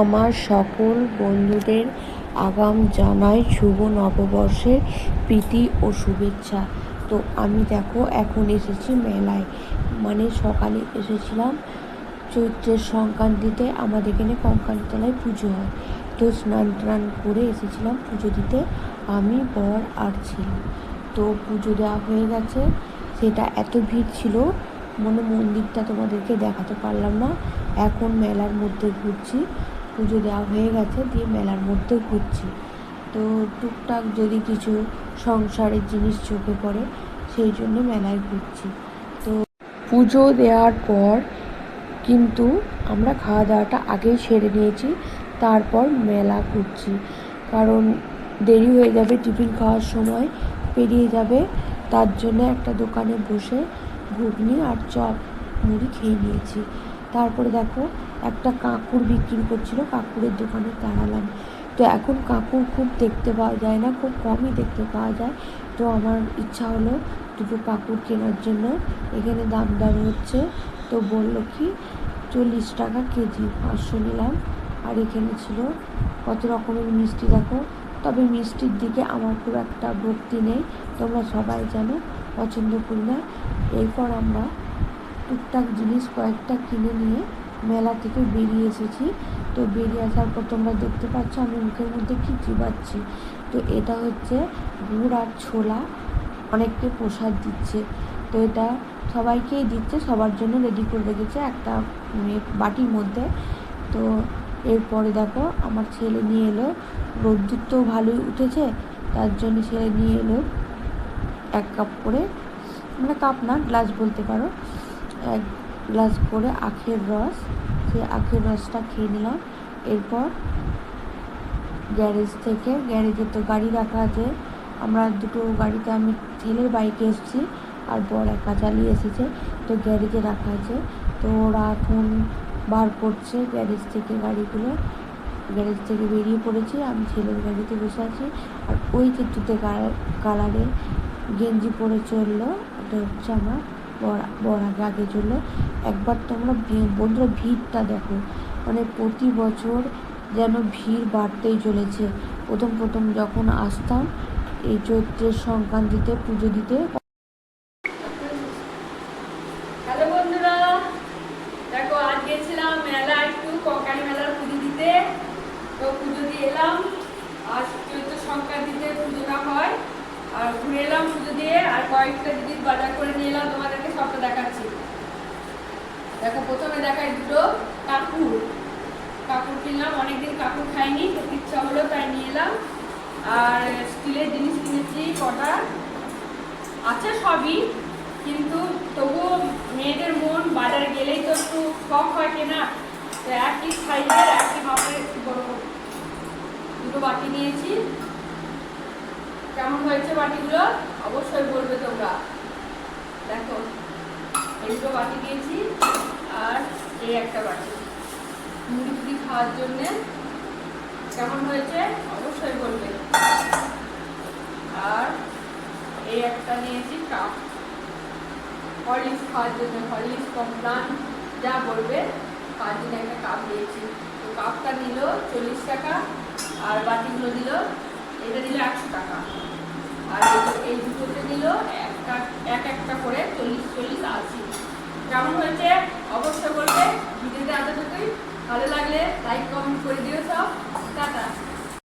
আমার সকল বন্ধুদের আগাম জানাই শুভ নববর্ষের প্রীতি ও শুভেচ্ছা। তো আমি দেখো, এখন এসেছি মেলায়। মানে সকালে এসেছিলাম, চৈত্রের সংক্রান্তিতে আমাদের এখানে কঙ্কালতলায় পুজো হয়। তো স্নান টান করে এসেছিলাম পুজো দিতে। আমি, বর আর ছেলে। তো পুজো দেওয়া হয়ে গেছে। সেটা এত ভিড় ছিল মানে মন্দিরটা তোমাদেরকে দেখাতে পারলাম না। এখন মেলার মধ্যে ঘুরছি। পুজো দেওয়া হয়ে গেছে, দিয়ে মেলার মধ্যে ঘুরছি। তো টুকটাক যদি কিছু সংসারের জিনিস চোখে পড়ে, সেই জন্য মেলায় ঘুরছি। তো পুজো দেওয়ার পর কিন্তু আমরা খাওয়া দাওয়াটা আগেই সেরে নিয়েছি, তারপর মেলা ঘুরছি। কারণ দেরি হয়ে যাবে, টিফিন খাওয়ার সময় পেরিয়ে যাবে, তার জন্য একটা দোকানে বসে ঘুগনি আর চপ মুড়ি খেয়ে নিয়েছি। তারপরে দেখো একটা কাঁকুর বিক্রি করছিল, কাঁকুরের দোকানে দাঁড়ালাম। তো এখন কাঁকুর খুব দেখতে পাওয়া যায় না, খুব কমই দেখতে পাওয়া যায়। তো আমার ইচ্ছা হলো দুটো কাঁকুর কেনার জন্য। এখানে দাম দাম হচ্ছে তো বলল কি, চল্লিশ টাকা কেজি পাঁচশো নিলাম। আর এখানে ছিল কত রকমের মিষ্টি দেখো। তবে মিষ্টির দিকে আমার খুব একটা ভক্তি নেই, তোমরা সবাই জানো, পছন্দ করি না এরপর আমরা টুকটাক জিনিস কয়েকটা কিনে নিয়ে মেলা থেকে বেরিয়ে এসেছি। তো বেরিয়ে আসার পর তোমরা দেখতে পাচ্ছ আমি মুখের মধ্যে কী চিবাচ্ছি। তো এটা হচ্ছে গুড় আর ছোলা। অনেককে প্রসাদ দিচ্ছে। তো এটা সবাইকেই দিচ্ছে, সবার জন্য রেডি করে রেখেছে একটা বাটির মধ্যে। তো এরপরে দেখো আমার ছেলে নিয়ে এলো। রোদ্দুর তো ভালোই উঠেছে, তার জন্য ছেলে নিয়ে এলো এক কাপ করে। মানে কাপ না, গ্লাস বলতে পারো। এক গ্লাস করে আখের রস সেই আখের রসটা খেয়ে নিলাম। এরপর গ্যারেজ থেকে, গ্যারেজে তো গাড়ি রাখা আছে। আমরা দুটো গাড়িতে, আমি ছেলের বাইকে এসেছি আর বর একা চালিয়ে এসেছে, তো গ্যারেজে রাখা আছে। তো ওরা এখন বার করছে গ্যারেজ থেকে গাড়িগুলো। গ্যারেজ থেকে বেরিয়ে পড়েছি, আমি ছেলের গাড়িতে বসে আছি। আর ওই যে তুতে কালারের গেঞ্জি পরে চলল ওটা হচ্ছে আমার বর আগে আগে একবার তোমরা বন্ধুরা ভিড়টা দেখো। মানে প্রতি বছর যেন ভিড় বাড়তেই চলেছে। প্রথম প্রথম যখন আসতাম, এই চৈত্রের সংক্রান্তিতে পুজো দিতে সংক্রান্তিতে পুজোটা হয়। আর ঘুরে এলাম পুজো দিয়ে, আর কয়েকটা জিনিস বাজার করে নিয়ে এলাম দেখাচ্ছি দেখো, প্রথমে দেখাই দুটো কাকুর। কাকুর কিনলাম, অনেকদিন কাপড় খাইনি ইচ্ছা হলো তাই নিয়ে এলাম। আর স্টিলের জিনিস কিনেছি, কটা? আছে সবই, কিন্তু তবুও মেয়েদের মন, বাজারে গেলেই তো একটু শখ হয় কেনা। তো একই সাইজের একই মাপের বড়। দুটো বাটি নিয়েছি। কেমন হয়েছে বাটিগুলো? অবশ্যই বলবে তোমরা। দেখো। দুটো বাটি দিয়েছি আর এই একটা বাটি। মুড়ি টুড়ি খাওয়ার জন্যে কেমন হয়েছে? অবশ্যই বলবে। আর এই একটা নিয়েছি কাপ হরলিক্স খাওয়ার জন্য, হরলিক্স কমপ্লান যা বলবে, তার জন্য একটা কাপ দিয়েছি। তো কাপটা নিল চল্লিশ টাকা, আর বাটিগুলো দিল, এটা দিল একশো টাকা। আর এই দুটোতে দিল একটা, এক একটা করে চল্লিশ চল্লিশ আলসি কেমন হয়েছে? অবশ্যই বলবে। ভিডিওটা এতটুকুই। ভালো লাগলে লাইক কমেন্ট করে দিও সব। টাটা।